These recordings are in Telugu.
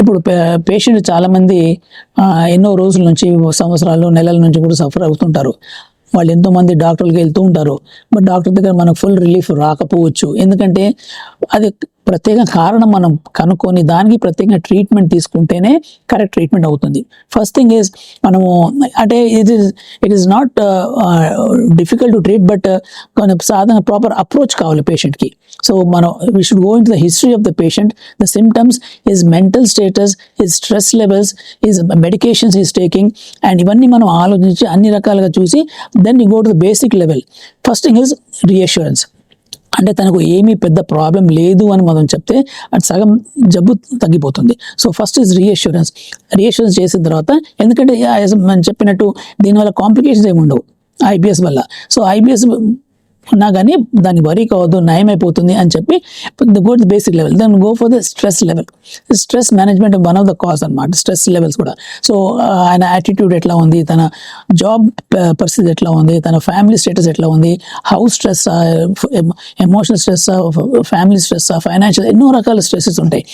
ఇప్పుడు పేషెంట్ చాలామంది ఎన్నో రోజుల నుంచి సంవత్సరాలు నెలల నుంచి కూడా సఫర్ అవుతుంటారు. వాళ్ళు ఎంతోమంది డాక్టర్కి వెళ్తూ ఉంటారు. బట్ డాక్టర్ దగ్గర మనకు ఫుల్ రిలీఫ్ రాకపోవచ్చు. ఎందుకంటే అది ప్రత్యేక కారణం మనం కనుక్కొని దానికి ప్రత్యేక ట్రీట్మెంట్ తీసుకుంటేనే కరెక్ట్ ట్రీట్మెంట్ అవుతుంది. ఫస్ట్ థింగ్ ఈజ్ మనము అంటే it is it is not difficult to treat but సాధారణ ప్రాపర్ అప్రోచ్ కావాలి పేషెంట్కి సో మనం we should go in the history of the patient the symptoms his mental status his stress levels his medications is taking and ఇవన్నీ మనం ఆలోచించి అన్ని రకాలుగా చూసి then you go to the basic level first thing is reassurance అంటే తనకు ఏమీ పెద్ద ప్రాబ్లం లేదు అని మనం చెప్తే అటు సగం జబ్బు తగ్గిపోతుంది. So first is reassurance reassurance చేసిన తర్వాత ఎందుకంటే మనం చెప్పినట్టు దీనివల్ల కాంప్లికేషన్స్ ఏమి ఉండవు ఐబిఎస్ వల్ల. సో ఐబిఎస్ ఉన్నా కానీ దాన్ని వరీ కావద్దు నయం అయిపోతుంది అని చెప్పి go the basic level then go for the stress level stress management one of the cause అనమాట స్ట్రెస్ లెవెల్స్ కూడా. సో ఆయన యాటిట్యూడ్ ఎట్లా ఉంది? తన జాబ్ పరిస్థితి ఎట్లా ఉంది? తన ఫ్యామిలీ స్టేటస్ ఎట్లా ఉంది? House stress emotional stress family stress financial ఎన్నో రకాల స్ట్రెస్సెస్ ఉంటాయి.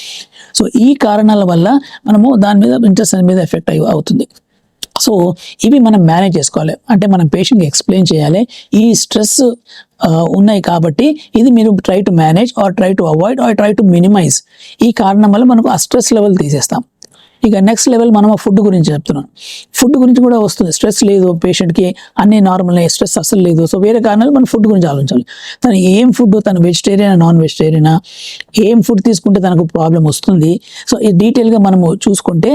సో ఈ కారణాల వల్ల మనము దాని మీద ఇంట్రెస్ట్ మీద ఎఫెక్ట్ అవుతుంది. సో ఇవి మనం మేనేజ్ చేసుకోవాలి. అంటే మనం పేషెంట్కి ఎక్స్ప్లెయిన్ చేయాలి. ఈ స్ట్రెస్ ఉన్నాయి కాబట్టి ఇది మీరు try to manage or try to avoid or try to minimise ఈ కారణం వల్ల మనకు ఆ స్ట్రెస్ లెవెల్ తీసేస్తాం. ఇక నెక్స్ట్ లెవెల్ మనం ఫుడ్ గురించి చెప్తున్నాం. ఫుడ్ గురించి కూడా వస్తుంది. స్ట్రెస్ లేదు పేషెంట్కి అన్ని నార్మల్ స్ట్రెస్ అసలు లేదు. సో వేరే కారణాలు మనం ఫుడ్ గురించి ఆలోచించాలి. తను ఏం ఫుడ్ తను వెజిటేరియన్ నాన్ వెజిటేరియనా ఏం ఫుడ్ తీసుకుంటే తనకు ప్రాబ్లం వస్తుంది? సో ఈ డీటెయిల్గా మనము చూసుకుంటే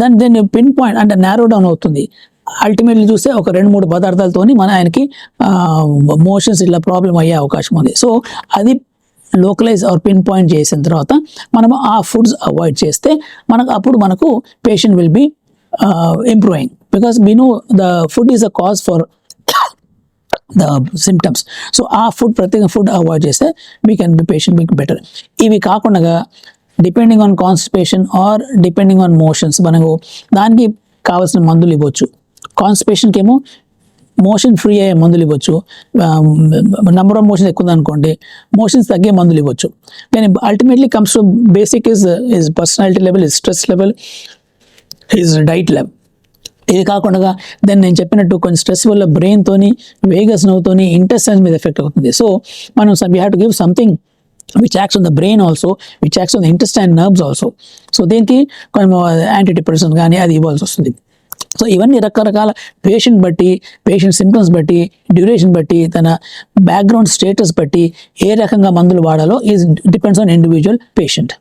దాన్ని దాన్ని పిన్ పాయింట్ అంటే నేరో డౌన్ అవుతుంది. అల్టిమేట్లీ చూస్తే ఒక రెండు మూడు పదార్థాలతోని మన ఆయనకి మోషన్స్ ఇట్లా ప్రాబ్లం అయ్యే అవకాశం ఉంది. సో అది లోకలైజ్ ఆర్ పిన్ పాయింట్ చేసిన తర్వాత మనం ఆ ఫుడ్స్ అవాయిడ్ చేస్తే మనకు అప్పుడు మనకు patient will be improving because we know the food is a cause for the symptoms so ఆ ఫుడ్ ప్రత్యేక ఫుడ్ అవాయిడ్ చేస్తే వీ కెన్ బి పేషెంట్ మీకు బెటర్ ఇవి కాకుండా depending on constipation or depending on motions మనకు దానికి కావాల్సిన మందులు ఇవ్వచ్చు. కాన్స్టిపేషన్కి ఏమో మోషన్ ఫ్రీ అయ్యే మందులు ఇవ్వచ్చు. నెంబర్ ఆఫ్ మోషన్ ఎక్కువ ఉందనుకోండి మోషన్స్ తగ్గే మందులు ఇవ్వచ్చు. కానీ ultimately comes to basic is is personality level is stress level his diet level ఇది కాకుండా దెన్ నేను చెప్పినట్టు కొన్ని స్ట్రెస్ వల్ల బ్రెయిన్తోని వేగస్ నవ్వుతోని ఇంటెస్టైన్స్ మీద ఎఫెక్ట్ అవుతుంది. సో మనం we have to give something which acts on the brain also which acts on the intestine nerves also so దీనికి కొన్ని యాంటీ డిప్రెషన్ కానీ అది ఇవ్వాల్సి వస్తుంది. సో ఇవన్నీ రకరకాల పేషెంట్ బట్టి పేషెంట్ సింటమ్స్ బట్టి డ్యూరేషన్ బట్టి తన బ్యాక్గ్రౌండ్ స్టేటస్ బట్టి ఏ రకంగా మందులు వాడాలో is depends on individual patient